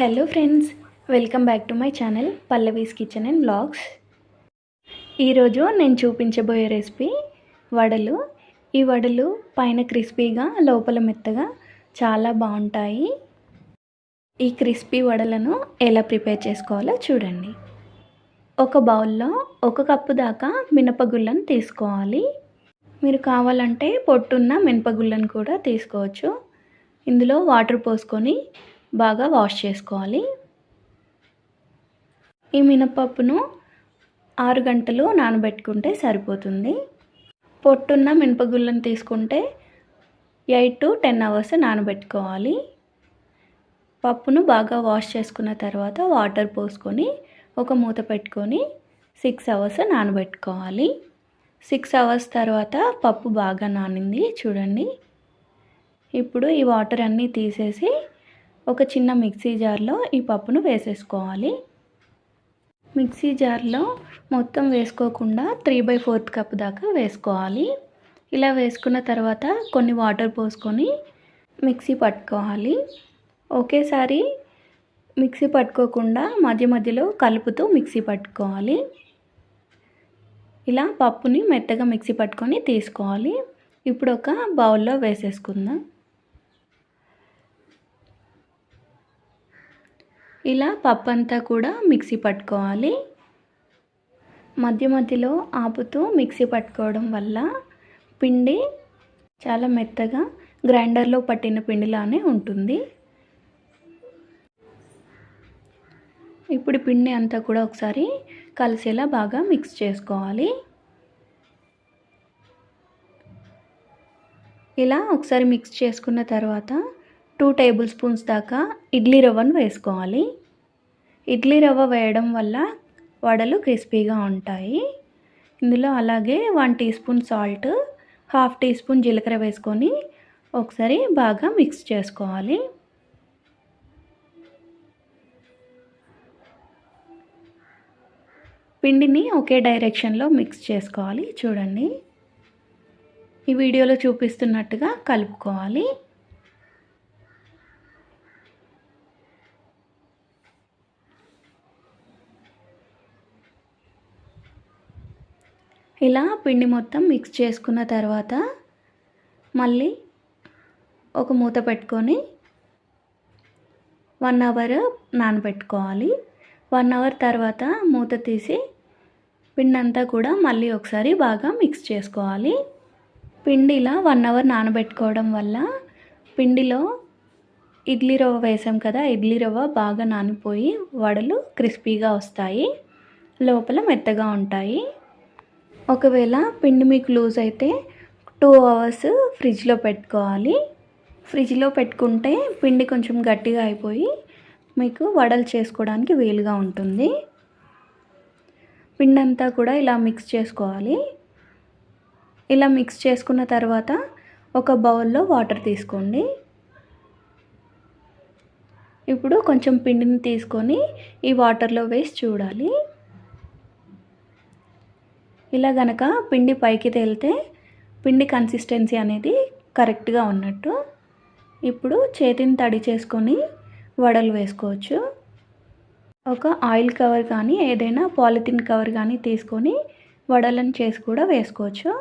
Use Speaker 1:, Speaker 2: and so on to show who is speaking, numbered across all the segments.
Speaker 1: Hello friends welcome back to my channel Pallavi's kitchen and blogs ఈరోజు నేను చూపించబోయే recipe వడలు. ఈ వడలు పైన క్రిస్పీగా లోపల మెత్తగా చాలా బాగుంటాయి. ఈ క్రిస్పీ వడలను ఎలా ప్రిపేర్ చేసుకోవాలో చూడండి. ఒక బౌల్లో ఒక కప్పు దాకా మినపగుళ్ళను తీసుకోవాలి. మీరు కావాలంటే పొట్టున్న మినపగుళ్ళను కూడా తీసుకోవచ్చు. ఇందులో వాటర్ పోసుకొని బాగా వాష్ చేసుకోవాలి. ఈ మినపప్పును ఆరు గంటలు నానబెట్టుకుంటే సరిపోతుంది. పొట్టున్న మినపగుళ్ళను తీసుకుంటే ఎయిట్ టు టెన్ అవర్స్ నానబెట్టుకోవాలి. పప్పును బాగా వాష్ చేసుకున్న తర్వాత వాటర్ పోసుకొని ఒక మూత పెట్టుకొని సిక్స్ అవర్స్ నానబెట్టుకోవాలి. సిక్స్ అవర్స్ తర్వాత పప్పు బాగా నానింది చూడండి. ఇప్పుడు ఈ వాటర్ అన్నీ తీసేసి ఒక చిన్న మిక్సీ జార్లో ఈ పప్పును వేసేసుకోవాలి. మిక్సీ జార్లో మొత్తం వేసుకోకుండా త్రీ బై ఫోర్త్ కప్ దాకా వేసుకోవాలి. ఇలా వేసుకున్న తర్వాత కొన్ని వాటర్ పోసుకొని మిక్సీ పట్టుకోవాలి. ఒకేసారి మిక్సీ పట్టుకోకుండా మధ్య మధ్యలో కలుపుతూ మిక్సీ పట్టుకోవాలి. ఇలా పప్పుని మెత్తగా మిక్సీ పట్టుకొని తీసుకోవాలి. ఇప్పుడు ఒక బౌల్లో వేసేసుకుందాం. ఇలా పప్పు అంతా కూడా మిక్సీ పట్టుకోవాలి. మధ్య మధ్యలో ఆపుతూ మిక్సీ పట్టుకోవడం వల్ల పిండి చాలా మెత్తగా గ్రైండర్లో పట్టిన పిండిలానే ఉంటుంది. ఇప్పుడు పిండి అంతా కూడా ఒకసారి కలిసేలా బాగా మిక్స్ చేసుకోవాలి. ఇలా ఒకసారి మిక్స్ చేసుకున్న తర్వాత టూ టేబుల్ స్పూన్స్ దాకా ఇడ్లీ రవ్వను వేసుకోవాలి. ఇడ్లీ రవ్వ వేయడం వల్ల వడలు క్రిస్పీగా ఉంటాయి. ఇందులో అలాగే one teaspoon salt half teaspoon జీలకర్ర వేసుకొని ఒకసారి బాగా మిక్స్ చేసుకోవాలి. పిండిని ఒకే డైరెక్షన్లో మిక్స్ చేసుకోవాలి. చూడండి. ఈ వీడియోలో చూపిస్తున్నట్టుగా కలుపుకోవాలి. ఇలా పిండి మొత్తం మిక్స్ చేసుకున్న తర్వాత మళ్ళీ ఒక మూత పెట్టుకొని వన్ అవర్ నానబెట్టుకోవాలి. వన్ అవర్ తర్వాత మూత తీసి పిండి అంతా కూడా మళ్ళీ ఒకసారి బాగా మిక్స్ చేసుకోవాలి. పిండి ఇలా వన్ అవర్ నానబెట్టుకోవడం వల్ల పిండిలో ఇడ్లీ రవ్వ వేసాం కదా ఇడ్లీ రవ్వ బాగా నానిపోయి వడలు క్రిస్పీగా వస్తాయి. లోపల మెత్తగా ఉంటాయి. ఒకవేళ పిండి మీకు లూజ్ అయితే టూ అవర్స్ ఫ్రిడ్జ్లో పెట్టుకోవాలి. ఫ్రిడ్జ్లో పెట్టుకుంటే పిండి కొంచెం గట్టిగా అయిపోయి మీకు వడలు చేసుకోవడానికి వీలుగా ఉంటుంది. పిండి అంతా కూడా ఇలా మిక్స్ చేసుకోవాలి. ఇలా మిక్స్ చేసుకున్న తర్వాత ఒక బౌల్లో వాటర్ తీసుకోండి. ఇప్పుడు కొంచెం పిండిని తీసుకొని ఈ వాటర్లో వేసి చూడాలి. ఇలా గనక పిండి పైకి తేలితే పిండి కన్సిస్టెన్సీ అనేది కరెక్ట్గా ఉన్నట్టు. ఇప్పుడు చేతిని తడి చేసుకొని వడలు వేసుకోవచ్చు. ఒక ఆయిల్ కవర్ కానీ ఏదైనా పాలిథిన్ కవర్ కానీ తీసుకొని వడలను చేసి కూడా వేసుకోవచ్చు.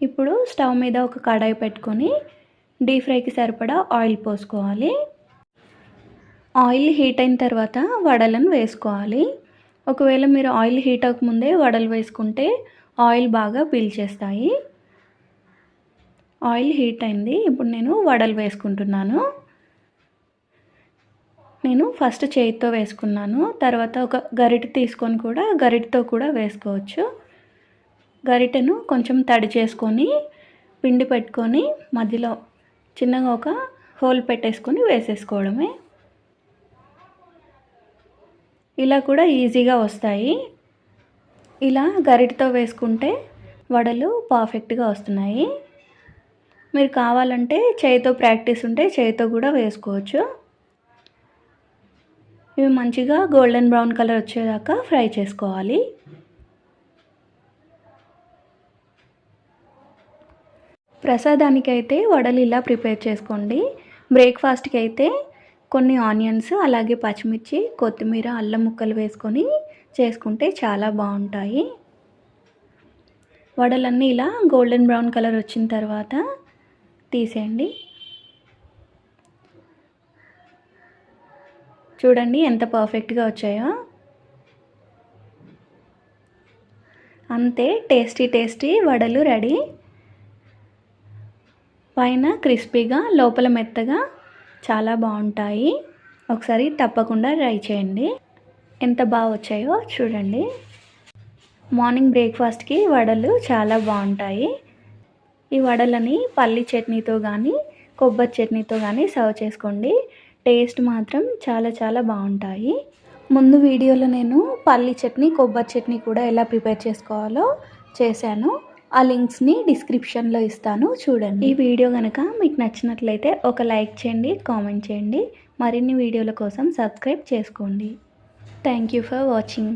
Speaker 1: ఇప్పుడు స్టవ్ మీద ఒక కడాయి పెట్టుకొని డీప్ ఫ్రైకి సరిపడా ఆయిల్ పోసుకోవాలి. ఆయిల్ హీట్ అయిన తర్వాత వడలను వేసుకోవాలి. ఒకవేళ మీరు ఆయిల్ హీట్ అవ్వకముందే వడలు వేసుకుంటే ఆయిల్ బాగా పీల్చేస్తాయి ఆయిల్ హీట్ అయింది. ఇప్పుడు నేను వడలు వేసుకుంటున్నాను. నేను ఫస్ట్ చేతితో వేసుకున్నాను. తర్వాత ఒక గరిటె తీసుకొని కూడా గరిటెతో కూడా వేసుకోవచ్చు. గరిటెను కొంచెం తడి చేసుకొని పిండి పెట్టుకొని మధ్యలో చిన్నగా ఒక హోల్ పెట్టేసుకొని వేసేసుకోవడమే. ఇలా కూడా ఈజీగా వస్తాయి. ఇలా గరిటతో వేసుకుంటే వడలు పర్ఫెక్ట్గా వస్తున్నాయి. మీరు కావాలంటే చేయితో ప్రాక్టీస్ ఉంటే చేయితో కూడా వేసుకోవచ్చు. ఇవి మంచిగా గోల్డెన్ బ్రౌన్ కలర్ వచ్చేదాకా ఫ్రై చేసుకోవాలి. ప్రసాదానికైతే వడలు ఇలా ప్రిపేర్ చేసుకోండి. బ్రేక్ఫాస్ట్కి అయితే కొన్ని ఆనియన్స్ అలాగే పచ్చిమిర్చి కొత్తిమీర అల్లం ముక్కలు వేసుకొని చేసుకుంటే చాలా బాగుంటాయి. వడలన్నీ ఇలా గోల్డెన్ బ్రౌన్ కలర్ వచ్చిన తర్వాత తీసేయండి. చూడండి ఎంత పర్ఫెక్ట్గా వచ్చాయో. అంతే టేస్టీ టేస్టీ వడలు రెడీ. పైన క్రిస్పీగా లోపల మెత్తగా చాలా బాగుంటాయి. ఒకసారి తప్పకుండా ట్రై చేయండి. ఎంత బాగా వచ్చాయో చూడండి. మార్నింగ్ బ్రేక్ఫాస్ట్కి వడలు చాలా బాగుంటాయి. ఈ వడలని పల్లి చట్నీతో కానీ కొబ్బరి చట్నీతో కానీ సర్వ్ చేసుకోండి. టేస్ట్ మాత్రం చాలా చాలా బాగుంటాయి. ముందు వీడియోలో నేను పల్లి చట్నీ కొబ్బరి చట్నీ కూడా ఎలా ప్రిపేర్ చేసుకోవాలో చేశాను. ఆ లింక్స్ని డిస్క్రిప్షన్లో ఇస్తాను. చూడండి. ఈ వీడియో కనుక మీకు నచ్చినట్లయితే ఒక లైక్ చేయండి కామెంట్ చేయండి. మరిన్ని వీడియోల కోసం సబ్స్క్రైబ్ చేసుకోండి. Thank you for watching.